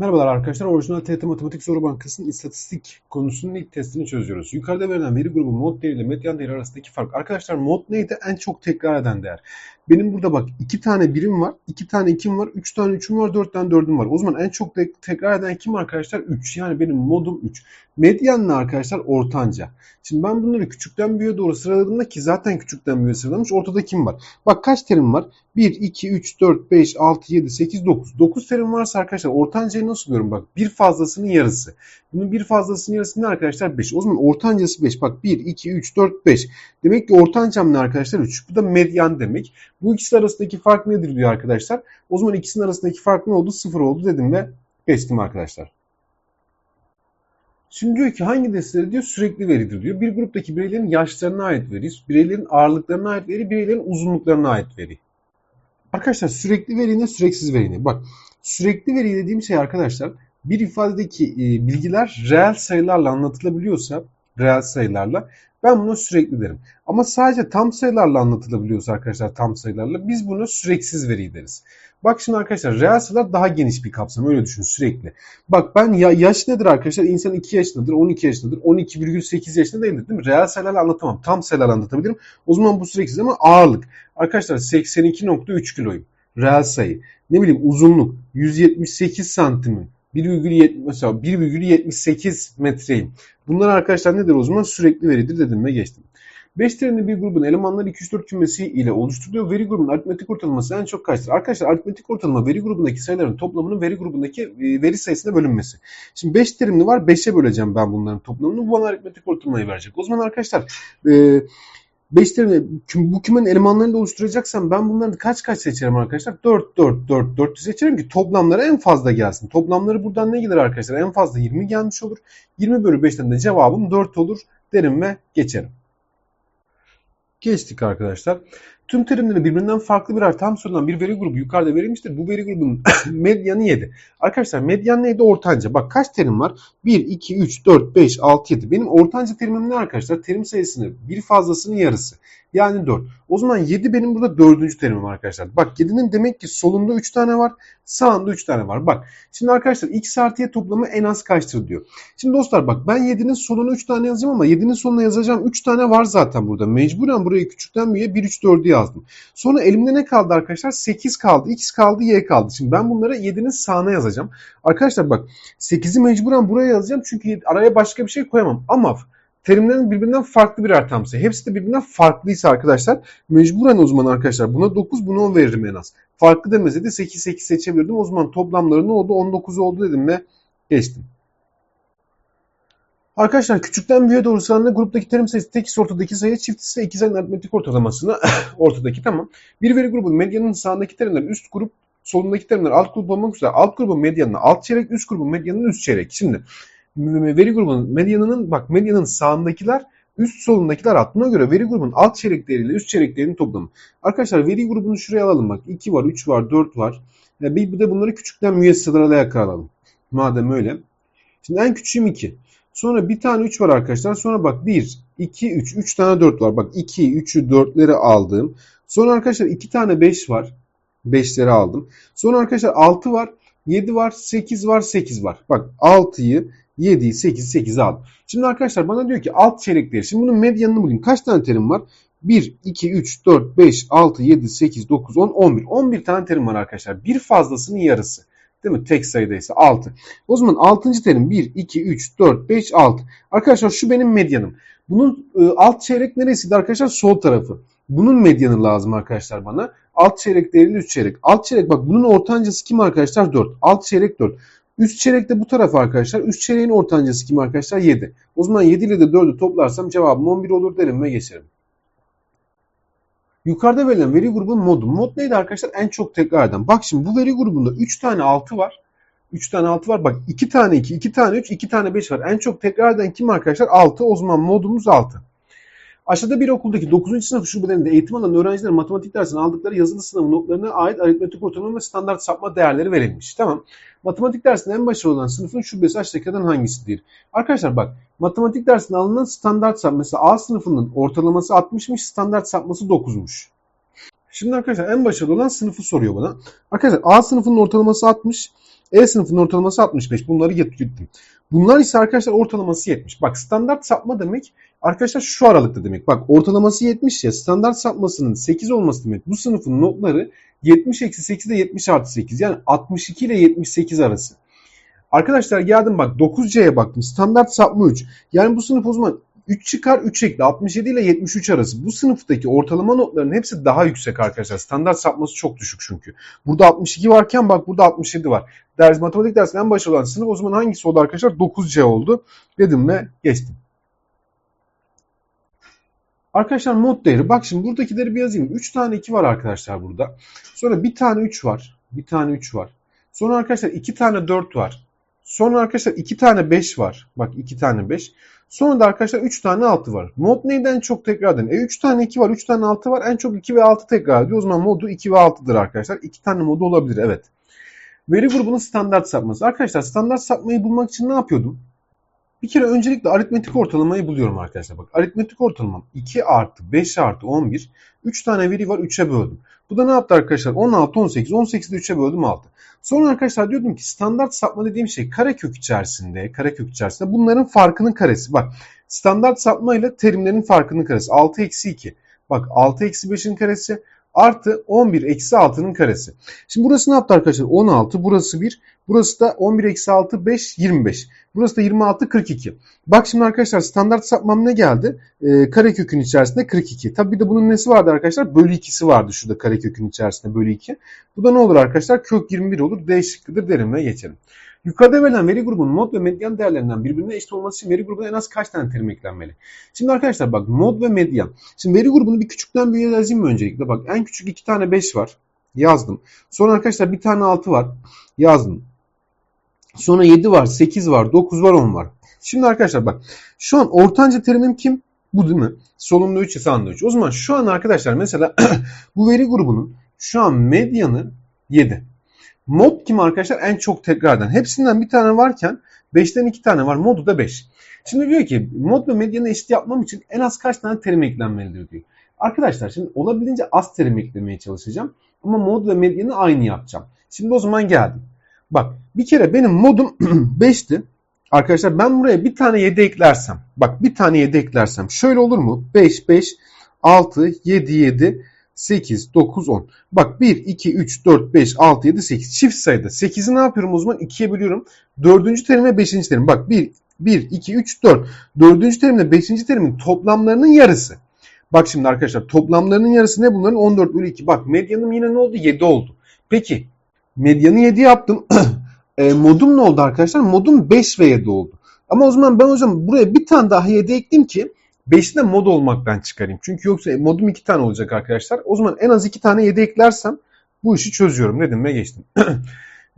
Merhabalar arkadaşlar. Orijinal TRT Matematik Soru Bankası'nın istatistik konusunun ilk testini çözüyoruz. Yukarıda verilen veri grubu mod değeri ile medyan değeri arasındaki fark. Arkadaşlar mod neydi? En çok tekrar eden değer. Benim burada bak iki tane birim var, iki tane ikim var, üç tane üçüm var, dört tane dördüm var. O zaman en çok te- tekrar eden kim arkadaşlar? Üç. Yani benim modum üç. Medyan ne arkadaşlar? Ortanca. Şimdi ben bunları küçükten büyüğe doğru sıraladığımda ki zaten küçükten büyüğe sıralamış. Ortada kim var? Bak kaç terim var? 1, 2, 3, 4, 5, 6, 7, 8, 9. 9 terim varsa arkadaşlar ortancayı nasıl buluyorum? Bak bir fazlasının yarısı. Bunun bir fazlasının yarısı ne arkadaşlar? 5. O zaman ortancası 5. Bak 1, 2, 3, 4, 5. Demek ki ortancam ne arkadaşlar? 3. Bu da medyan demek. Bu ikisi arasındaki fark nedir diyor arkadaşlar. O zaman ikisinin arasındaki fark ne oldu? 0 oldu dedim ve geçtim arkadaşlar. Şimdi diyor ki hangi desteleri diyor sürekli veridir diyor. Bir gruptaki bireylerin yaşlarına ait veri, bireylerin ağırlıklarına ait veri, bireylerin uzunluklarına ait veri. Arkadaşlar sürekli veri ne süreksiz veri ne? Bak sürekli veri dediğim şey arkadaşlar bir ifadedeki e, bilgiler reel sayılarla anlatılabiliyorsa reel sayılarla ben buna sürekli derim. Ama sadece tam sayılarla anlatılabiliyorsa arkadaşlar tam sayılarla biz buna süreksiz veri deriz. Bak şimdi arkadaşlar reel sayılar daha geniş bir kapsam öyle düşün sürekli. Bak ben ya, yaş nedir arkadaşlar? İnsan 2 yaşındadır, 12 yaşındadır, 12,8 yaşında değildir değil mi? Reel sayılarla anlatamam. Tam sayılarla anlatabilirim. O zaman bu süreksiz ama ağırlık. Arkadaşlar 82.3 kiloyum. Reel sayı. Ne bileyim uzunluk 178 santimim. 1,7 mesela 1,78 metreyim. Bunlar arkadaşlar nedir o zaman? Sürekli veridir dedim ve geçtim. 5 terimli bir grubun elemanları 2-3-4 kümesi ile oluşturuluyor. Veri grubunun aritmetik ortalaması en çok kaçtır? Arkadaşlar aritmetik ortalama veri grubundaki sayıların toplamının veri grubundaki e, veri sayısına bölünmesi. Şimdi 5 terimli var. 5'e böleceğim ben bunların toplamını. Bu bana aritmetik ortalamayı verecek. O zaman arkadaşlar e, 5 terimli bu kümenin elemanlarını da oluşturacaksam ben bunları kaç kaç seçerim arkadaşlar? 4 4 4 4 seçerim ki toplamları en fazla gelsin. Toplamları buradan ne gelir arkadaşlar? En fazla 20 gelmiş olur. 20 bölü 5'ten de cevabım 4 olur derim ve geçerim. Geçtik arkadaşlar. Tüm terimleri birbirinden farklı birer tam sorulan bir veri grubu yukarıda verilmiştir. Bu veri grubunun medyanı 7. Arkadaşlar medyan neydi? Ortanca. Bak kaç terim var? 1, 2, 3, 4, 5, 6, 7. Benim ortanca terimim ne arkadaşlar? Terim sayısını bir fazlasının yarısı. Yani 4. O zaman 7 benim burada dördüncü terimim arkadaşlar. Bak 7'nin demek ki solunda 3 tane var. Sağında 3 tane var. Bak şimdi arkadaşlar x artı y toplamı en az kaçtır diyor. Şimdi dostlar bak ben 7'nin soluna 3 tane yazacağım ama 7'nin sonuna yazacağım 3 tane var zaten burada. Mecburen burayı küçükten büyüğe 1, 3, 4'ü yazdım. Sonra elimde ne kaldı arkadaşlar? 8 kaldı, x kaldı, y kaldı. Şimdi ben bunları 7'nin sağına yazacağım. Arkadaşlar bak 8'i mecburen buraya yazacağım çünkü araya başka bir şey koyamam. Ama terimlerin birbirinden farklı birer tam sayı. Hepsi de birbirinden farklıysa arkadaşlar mecburen o zaman arkadaşlar buna 9 buna 10 veririm en az. Farklı demeseydi 8 8 seçebilirdim. O zaman toplamları ne oldu? 19 oldu dedim ve geçtim. Arkadaşlar küçükten büyüğe doğru sıralanma gruptaki terim sayısı tek ortadaki sayı çift ise ikizlerin aritmetik ortalamasını ortadaki tamam. Bir veri grubunun medyanın sağındaki terimler üst grup solundaki terimler alt grup olmak üzere alt grubun medyanını alt çeyrek üst grubun medyanını üst çeyrek. Şimdi veri grubunun medyanının bak medyanın sağındakiler üst solundakiler alt. Buna göre veri grubunun alt çeyrek değeriyle üst çeyrek değerinin toplamı. Arkadaşlar veri grubunu şuraya alalım bak. 2 var, 3 var, 4 var. Bir de bunları küçükten büyüğe sıralayarak alalım. Madem öyle. Şimdi en küçüğüm 2. Sonra bir tane 3 var arkadaşlar. Sonra bak 1, 2, 3. 3 tane 4 var. Bak 2, 3'ü 4'leri aldım. Sonra arkadaşlar 2 tane 5 var. 5'leri aldım. Sonra arkadaşlar 6 var. 7 var. 8 var. 8 var. Bak 6'yı 7'yi 8'i 8'i aldım. Şimdi arkadaşlar bana diyor ki alt çeyrekleri. Şimdi bunun medyanını bulayım. Kaç tane terim var? 1, 2, 3, 4, 5, 6, 7, 8, 9, 10, 11. 11 tane terim var arkadaşlar. Bir fazlasının yarısı. Değil mi? Tek sayıda ise 6. O zaman 6. terim 1, 2, 3, 4, 5, 6. Arkadaşlar şu benim medyanım. Bunun e, alt çeyrek neresiydi arkadaşlar? Sol tarafı. Bunun medyanı lazım arkadaşlar bana. Alt çeyrek değerli 3 çeyrek. Alt çeyrek bak bunun ortancası kim arkadaşlar? 4. Alt çeyrek 4. Üst çeyrek de bu taraf arkadaşlar. Üst çeyreğin ortancası kim arkadaşlar? 7. O zaman 7 ile de 4'ü toplarsam cevabım 11 olur derim ve geçerim. Yukarıda verilen veri grubunun modu. Mod neydi arkadaşlar? En çok tekrar eden. Bak şimdi bu veri grubunda 3 tane 6 var. 3 tane 6 var. Bak 2 tane 2, 2 tane 3, 2 tane 5 var. En çok tekrar eden kim arkadaşlar? 6. O zaman modumuz 6. Aşağıda bir okuldaki 9. sınıf şubelerinde eğitim alan öğrencilerin matematik dersini aldıkları yazılı sınavı notlarına ait aritmetik ortalama ve standart sapma değerleri verilmiş. Tamam. Matematik dersinde en başarılı olan sınıfın şubesi aşağıdakilerden hangisidir? Arkadaşlar bak matematik dersinde alınan standart sapma mesela A sınıfının ortalaması 60'mış standart sapması 9'muş. Şimdi arkadaşlar en başarılı olan sınıfı soruyor bana. Arkadaşlar A sınıfının ortalaması 60. E sınıfının ortalaması 65. Bunları gittim. Bunlar ise arkadaşlar ortalaması 70. Bak standart sapma demek arkadaşlar şu aralıkta demek. Bak ortalaması 70 ya standart sapmasının 8 olması demek. Bu sınıfın notları 70 eksi 8 ile 70 artı 8. Yani 62 ile 78 arası. Arkadaşlar geldim bak 9C'ye baktım. Standart sapma 3. Yani bu sınıf o zaman 3 çıkar 3 ekle 67 ile 73 arası. Bu sınıftaki ortalama notların hepsi daha yüksek arkadaşlar. Standart sapması çok düşük çünkü. Burada 62 varken bak burada 67 var. Ders matematik dersinin en olan sınıf o zaman hangisi oldu arkadaşlar? 9C oldu. Dedim ve geçtim. Arkadaşlar mod değeri. Bak şimdi buradakileri bir yazayım. 3 tane 2 var arkadaşlar burada. Sonra bir tane 3 var. Bir tane 3 var. Sonra arkadaşlar 2 tane 4 var. Sonra arkadaşlar 2 tane 5 var. Bak 2 tane 5. Sonra da arkadaşlar 3 tane 6 var. Mod neyden çok tekrar edin? E 3 tane 2 var, 3 tane 6 var. En çok 2 ve 6 tekrar ediyor. O zaman modu 2 ve 6'dır arkadaşlar. 2 tane modu olabilir evet. Veri grubunun standart sapması. Arkadaşlar standart sapmayı bulmak için ne yapıyordum? Bir kere öncelikle aritmetik ortalamayı buluyorum arkadaşlar. Bak aritmetik ortalamam 2 artı 5 artı 11. 3 tane veri var 3'e böldüm. Bu da ne yaptı arkadaşlar? 16, 18. 18'de 3'e böldüm 6. Sonra arkadaşlar diyordum ki standart sapma dediğim şey karekök içerisinde, karekök içerisinde bunların farkının karesi. Bak standart sapma ile terimlerin farkının karesi. 6 eksi 2. Bak 6 eksi 5'in karesi artı 11 eksi 6'nın karesi. Şimdi burası ne yaptı arkadaşlar? 16, burası 1, burası da 11 eksi 6, 5, 25. Burası da 26, 42. Bak şimdi arkadaşlar standart sapmam ne geldi? Ee, karekökün içerisinde 42. Tabi bir de bunun nesi vardı arkadaşlar? Bölü 2'si vardı şurada karekökün içerisinde bölü 2. Bu da ne olur arkadaşlar? Kök 21 olur. D şıkkıdır derim ve geçelim. Yukarıda verilen veri grubunun mod ve medyan değerlerinden birbirine eşit olması için veri grubuna en az kaç tane terim eklenmeli? Şimdi arkadaşlar bak mod ve medyan. Şimdi veri grubunu bir küçükten büyüğe yazayım mı öncelikle? Bak en küçük iki tane 5 var. Yazdım. Sonra arkadaşlar bir tane 6 var. Yazdım. Sonra 7 var, 8 var, 9 var, 10 var. Şimdi arkadaşlar bak. Şu an ortanca terimim kim? Bu değil mi? Solunda 3, sağında 3. O zaman şu an arkadaşlar mesela bu veri grubunun şu an medyanı 7. Mod kim arkadaşlar? En çok tekrardan. Hepsinden bir tane varken 5'ten 2 tane var. Modu da 5. Şimdi diyor ki mod ve medyanı eşit yapmam için en az kaç tane terim eklenmelidir diyor. Arkadaşlar şimdi olabildiğince az terim eklemeye çalışacağım. Ama mod ve medyanı aynı yapacağım. Şimdi o zaman geldim. Bak bir kere benim modum 5'ti. Arkadaşlar ben buraya bir tane 7 eklersem. Bak bir tane 7 eklersem. Şöyle olur mu? 5, 5, 6, 7, 7, 8, 9, 10. Bak 1, 2, 3, 4, 5, 6, 7, 8. Çift sayıda. 8'i ne yapıyorum o zaman? 2'ye bölüyorum. 4. terim ve 5. terim. Bak 1, 1, 2, 3, 4. 4. terimle 5. terimin toplamlarının yarısı. Bak şimdi arkadaşlar toplamlarının yarısı ne bunların? 14 bölü 2. Bak medyanım yine ne oldu? 7 oldu. Peki medyanı 7 yaptım. e, modum ne oldu arkadaşlar? Modum 5 ve 7 oldu. Ama o zaman ben hocam buraya bir tane daha 7 ekleyeyim ki 5'i de mod olmaktan çıkarayım. Çünkü yoksa modum 2 tane olacak arkadaşlar. O zaman en az 2 tane 7 eklersem bu işi çözüyorum dedim ve geçtim.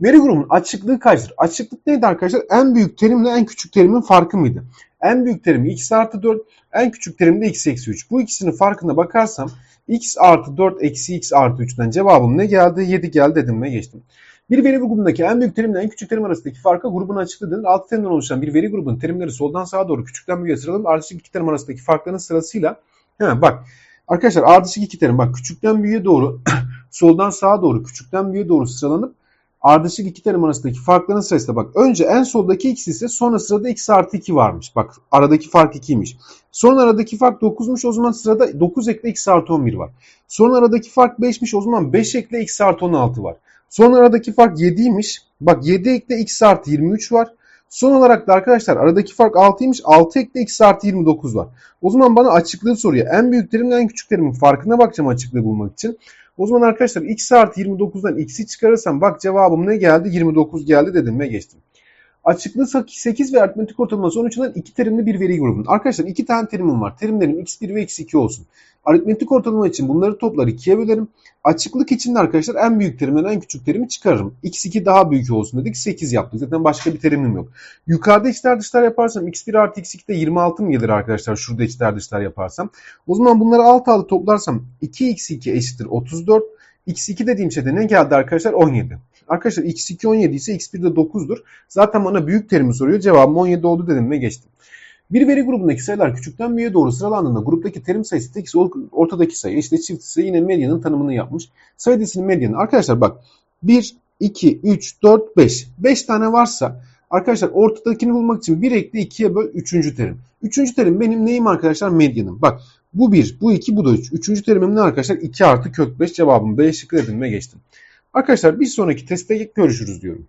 Veri grubunun açıklığı kaçtır? Açıklık neydi arkadaşlar? En büyük terimle en küçük terimin farkı mıydı? En büyük terim x artı 4, en küçük terim de x eksi 3. Bu ikisinin farkına bakarsam x artı 4 eksi x artı 3'ten cevabım ne geldi? 7 geldi dedim ve geçtim. Bir veri grubundaki en büyük terimle en küçük terim arasındaki farka grubun açıklığı denir. Alt terimden oluşan bir veri grubunun terimleri soldan sağa doğru küçükten büyüğe sıralanıp ardışık iki terim arasındaki farkların sırasıyla he, bak arkadaşlar ardışık iki terim bak küçükten büyüğe doğru soldan sağa doğru küçükten büyüğe doğru sıralanıp ardışık iki terim arasındaki farkların sırası da bak önce en soldaki x ise sonra sırada x artı 2 varmış. Bak aradaki fark 2'ymiş. Sonra aradaki fark 9'muş o zaman sırada 9 ekle x artı 11 var. Sonra aradaki fark 5'miş o zaman 5 ekle x artı 16 var. Son aradaki fark 7'ymiş. Bak 7 ekle x artı 23 var. Son olarak da arkadaşlar aradaki fark 6'ymış. 6 ekle x artı 29 var. O zaman bana açıklığı soruyor. En büyük terimle en küçük terimin farkına bakacağım açıklığı bulmak için. O zaman arkadaşlar x artı 29'dan x'i çıkarırsam bak cevabım ne geldi? 29 geldi dedim ve geçtim. Açıklığı 8 ve aritmetik ortalaması 13'den iki terimli bir veri grubunun. Arkadaşlar iki tane terimim var. Terimlerim x1 ve x2 olsun. Aritmetik ortalama için bunları toplar 2'ye bölerim. Açıklık için de arkadaşlar en büyük terimden en küçük terimi çıkarırım. x2 daha büyük olsun dedik 8 yaptık. Zaten başka bir terimim yok. Yukarıda içler dışlar yaparsam x1 artı x2 de 26 mı gelir arkadaşlar şurada içler dışlar yaparsam. O zaman bunları alt alta toplarsam 2x2 eşittir 34. x2 dediğim şeyde ne geldi arkadaşlar? 17. Arkadaşlar x2 17 ise x1 de 9'dur. Zaten bana büyük terimi soruyor. Cevabım 17 oldu dedim ve geçtim. Bir veri grubundaki sayılar küçükten büyüğe doğru sıralandığında gruptaki terim sayısı tek ortadaki sayı işte çift sayı yine medyanın tanımını yapmış. Sayı dizisinin medyanı. Arkadaşlar bak 1, 2, 3, 4, 5. 5 tane varsa arkadaşlar ortadakini bulmak için 1 ekle 2'ye böl 3. terim. 3. terim benim neyim arkadaşlar? Medyanım. Bak bu 1, bu 2, bu da 3. 3. terimim ne arkadaşlar? 2 artı kök 5 cevabım B şıkkı dedim ve geçtim. Arkadaşlar bir sonraki testte görüşürüz diyorum.